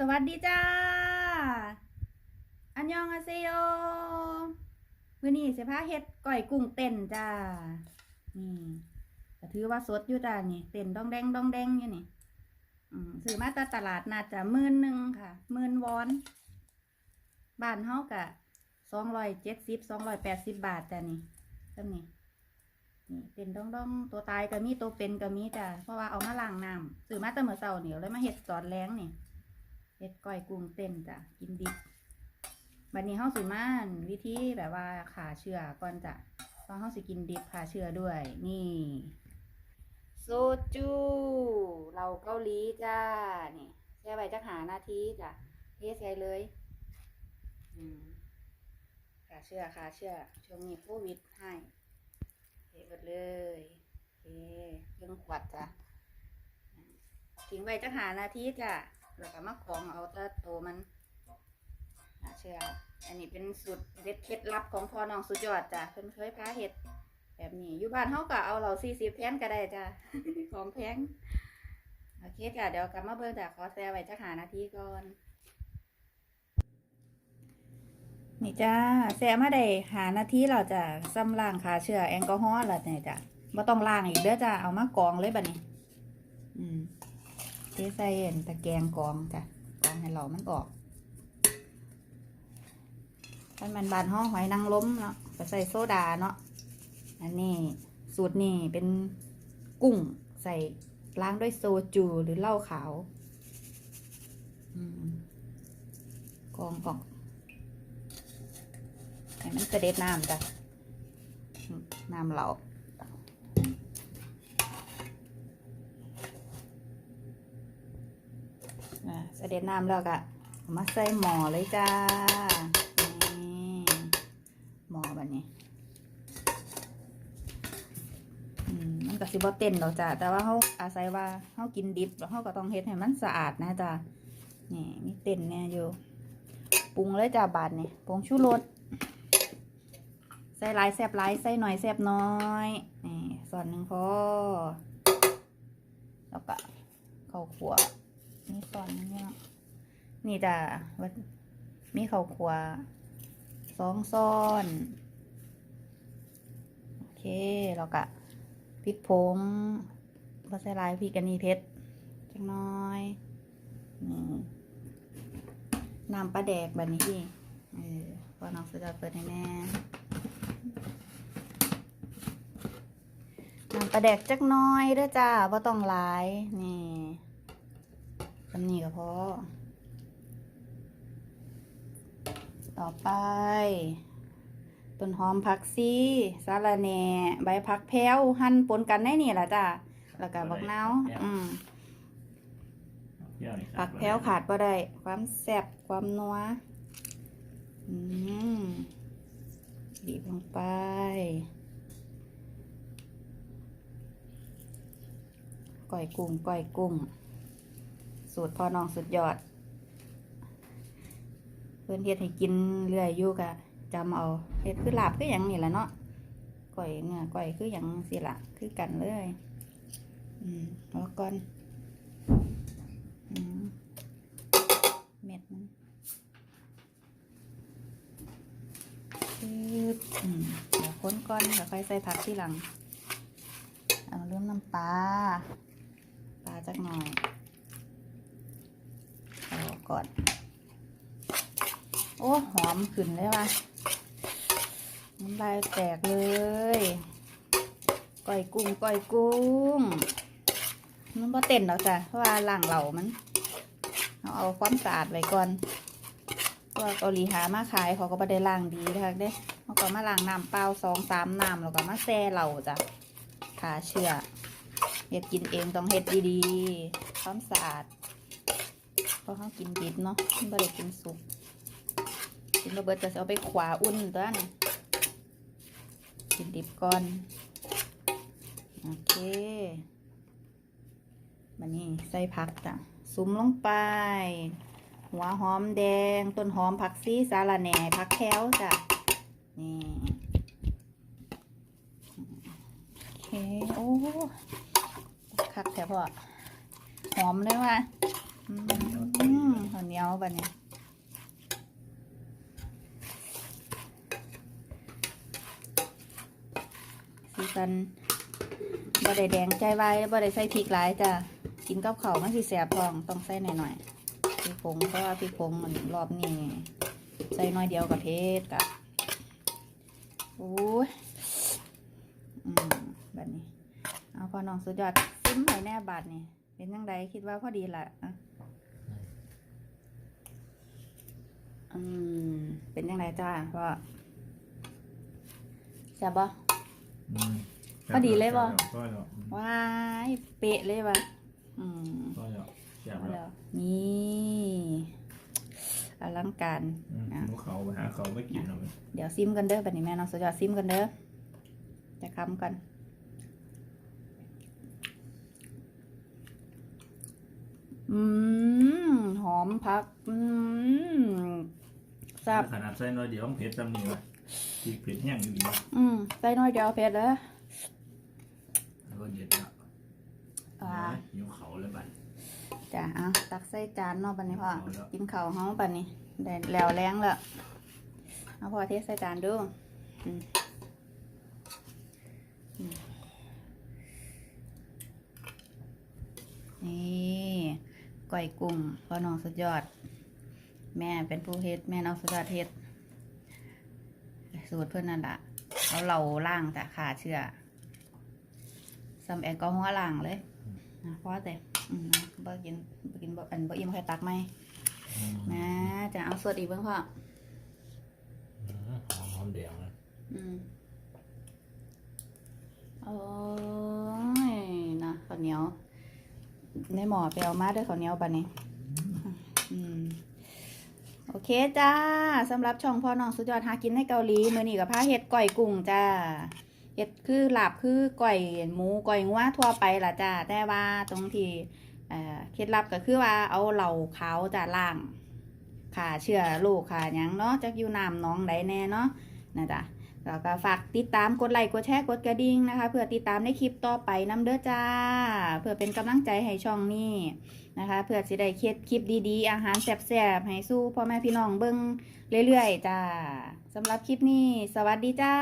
สวัสดีจ้า อันยองอาเซโยมื้อนี้สิพาเฮ็ดก้อยกุ้งเต้นจ้า นี่ก็ถือว่าสดอยู่จ้านี่ เต้นดองแดงดองแดงอยู่นี่อืมซื้อมาจาตลาดน่าจะหมื่นหนึ่งค่ะหมื่นวอน บ้านเฮากะสองร้อยเจ็ดสิบสองร้อยแปดสิบบาทจ้ะนี่จ้านี่นี่เป็นดองดองตัวตายก็มีตัวเป็นก็มีจ้ะเพราะว่าเอามาล้างน้ำซื้อมาแต่เมื่อเช้านี่เลยมาเฮ็ดตอนแรงนี่ เฮ็ดก้อยกุ้งเต้นจ้ะกินดิบบัดนี้เฮาสิมา่นวิธีแบบว่าขาเชื้อก่อนจ้ะเพราะเฮาสิกินดิบขาเชื้อด้วย นี่โซจูเราเกาหลีจ้านี่แช่ไว้จักหานาทีจ้ะเทใส่เลยขาเชื้อขาเชื้อช่วงนี้โควิดให้เทหมดเลยโอเคเครื่องขวดจ้ะทิ้งไว้จักหานาทีจ้ะ แล้วก็มาของเอาแต่ตัวมันน่าเชื่อ อันนี้เป็นสูตรเด็ดเคล็ดลับของพ่อน้องสุดยอดจ้ะเพิ่นเคยพาเฮ็ด แบบนี้อยู่บ้านเฮาก็เอาเราสี่สิบแพนก็ได้จ้ะ ของแพงโอเคจ้ะเดี๋ยวกลับมาเบิ่งจ้ะขอแซวไว้จักหานาทีก่อน นี่จ้าแซวมาได้หานาทีเราจะซ้ำล้างขาเชื้อแอลกอฮอล์ละเนี่ยจ้ะบ่ต้องล้างอีกเด้อจ้ะเอามากองเลยบัดนี้ อืม ทใส่อันตะแกรงกองจ้ะกองให้เรามันออกถ้ามันบานห้องหอยนางรมเนาะก็ใส่โซดาเนาะอันนี้สูตรนี่เป็นกุ้งใส่ล้างด้วยโซจูหรือเหล้าขาวอกองออกให้มันกระเด็ดน้ำจ้ะน้ำเหลา อะ เสด็จน้ำแล้วก็มาใส่หม้อเลยจ้า นี่หม้อแบบนี้อืมมันก็สิบ่เต้นดอกจ้ะแต่ว่าเขาอาศัยว่าเขากินดิบแล้วเขาก็ต้องเฮ็ดให้มันสะอาดนะจ้ะนี่มีเต้นเนี่ยอยู่ปรุงเลยจ้าบาดนี่ปรุงชูรสใส่ลายแซบลายใส่หน่อยแซบน้อยนี่ส่วนหนึ่งพอแล้วก็ข้าวขัว นี่ตอนนี้เนาะนี่จ้ะว่ามีข้าวคั่วสองซ้อน โอเคแล้วก็พริกผงก็ใส่ลายพริกกันนีเพชรจังน้อยนี่น้ำปลาแดกแบบนี้พี่เออพอน้องสุดาเปิดให้แน่น้ำปลาแดกจักน้อยเด้อจ้าว่าต้องหลายนี่ำนี้ก็พอ ต่อไป ต้นหอมผักซีสาระแหน่ใบผักแพ้ว หั่นปนกันได้นี่ล่ะจ้ะแล้วก็บักนาวอืมผักแพ้วขาดบ่ได้ ความแซ่บความนัว อืมบีบลงไปก้อยกุ้งก้อยกุ้ง สูตรพ่อน้องสุดยอด เพื่อนเฮ็ดให้กินเรื่อยอยู่กะจำเอาเฮ็ดคือลาบคือหยังนี่แหละเนาะก่อยเนื้อก่อยคือหยังสิละคือกันเลยอืมเอาก่อนเม็ดมันปึ๊บอืมเดี๋ยวค้นก่อนเดี๋ยวค่อยใส่ผักที่หลัง เอาเริ่มน้ำปลาปลาจักหน่อย ก่อน โอ้ หอมขึ้นเลยว่ะน้ำลายแตกเลยก้อยกุ้งก้อยกุ้งมันบ่เต้นหรอกจ้ะเพราะว่าล่างเหล่ามันเอาเอาความสะอาดไว้ก่อนเพราะว่าเกาหลีหามาขายเขาก็บ่ได้ล้างดีนะคะเด้เขาก็มาล้างน้ำเปล่าสองสามน้ำแล้วก็มาแช่เหล่าจ้ะขาเชื่อเฮ็ดกินเองต้องเฮ็ดดีๆ ความสะอาด ราะเขากินดิบเนาะไม่ได้กินสุกกินระเบิดจะเอาไปขวาอุ่นตัวนี่กินดิบก่อนโอเคบันนี้ใส่ผักจ้ะซุ้มลงไป หัวหอมแดง ต้นหอมผักซีสาระแหน่ผักแค้วจ้ะนี่โอเคโอ้คักแถวพอหอมเลยว่ะอืม บัดนี้สีสันบ่ได้แดงใจไว้บ่ได้ใส่พริกหลายจ้ะกินกับข้าวมันสิแสบทองต้องใส่หน่อยๆพริกผงเพราะว่าพริกผงมันรอบนี้ใส่น้อยเดียวกับเทศกะโอ้ยอืมบัดนี้ เอาพอน้องสุดยอดซิมไปแน่บาทนี่เป็นยังไงคิดว่าพอดีละอะ อืม เป็นยังไงจ้าพ่อแซ่บบ่ อืมพอดีเลยบ่ ก็แล้วว้ายเป๊ะเลยว่ะอืมก็แล้วแซ่บเอาแล้แล้ววนี่อลังการ อืมอะหมูเขาไปหาเขาไม่กินเอาไปเดี๋ยวซิมกันเด้อบัดนี้แม่น้องสุดยอดซิมกันเด้อจะคำกันอืมหอมพัก อืมแซ่บขนาดใส่น้อยเดียวมันเผ็ดจำนี่วะพริกเผ็ดแห้งอยู่ดีวะอืมใส่น้อยเดียวเผ็ดเด้อแล้วก็เด็ดละอ่าหิวเขาเลยบัดจ้ะเอาตักใส่จานเนาะบัดนี้พ่อเอาแล้วกินข้าวเฮาบัดนี้ได้แล้วแรงแล้วเอาพ่อเทใส่จานดูอืมอืมนี่ก้อยกุ้งพ่อน้องสุดยอด แม่เป็นผู้เฮ็ดแม่น้องสุดยอดเฮ็ดสูตรเพื่อนนั่นละเอาเหล่าล่างแต่ขาเชื่อซัมแอลกอฮอล์ล่างเลยนะเพราะแต่อืมนะบ่กินบ่กินบ่อันบ่อิ่มใครตักไหมอืมนะจะเอาสดอีกเบิ่งพ่ออืมหอมหอมแดงนะอืมโอ้ยนะข้าวเหนียวในหม้อไปเอามาด้วยข้าวเหนียวบัดนี้อืมโอ เคจ้าสำหรับช่องพ่อน้องสุดยอดหากินในเกาหลีมือนี่กับผ้าเห็ดก่อยกุ้งจ้าเห็ดคือหลาบคือก่อยหมูก่อยงัวทั่วไปล่ะจ้าแต่ว่าตรงที่เคล็ดลับก็คือว่าเอาเหล่าขาวจ้าล่างขาเชื่อโรคขาหยังเนาะจักอยู่น้ำน้องใดแน่เนาะนะจ้ะ แล้วก็ฝากติดตามกดไลค์กดแชร์กดกระดิ่งนะคะ เพื่อติดตามในคลิปต่อไปน้ำเด้อจ้า เพื่อเป็นกำลังใจให้ช่องนี้นะคะ เพื่อจะได้เคล็ดคลิปดีๆ อาหารแซ่บๆให้สู้พ่อแม่พี่น้องเบิ้งเรื่อยๆจ้าสำหรับคลิปนี้ สวัสดีจ้า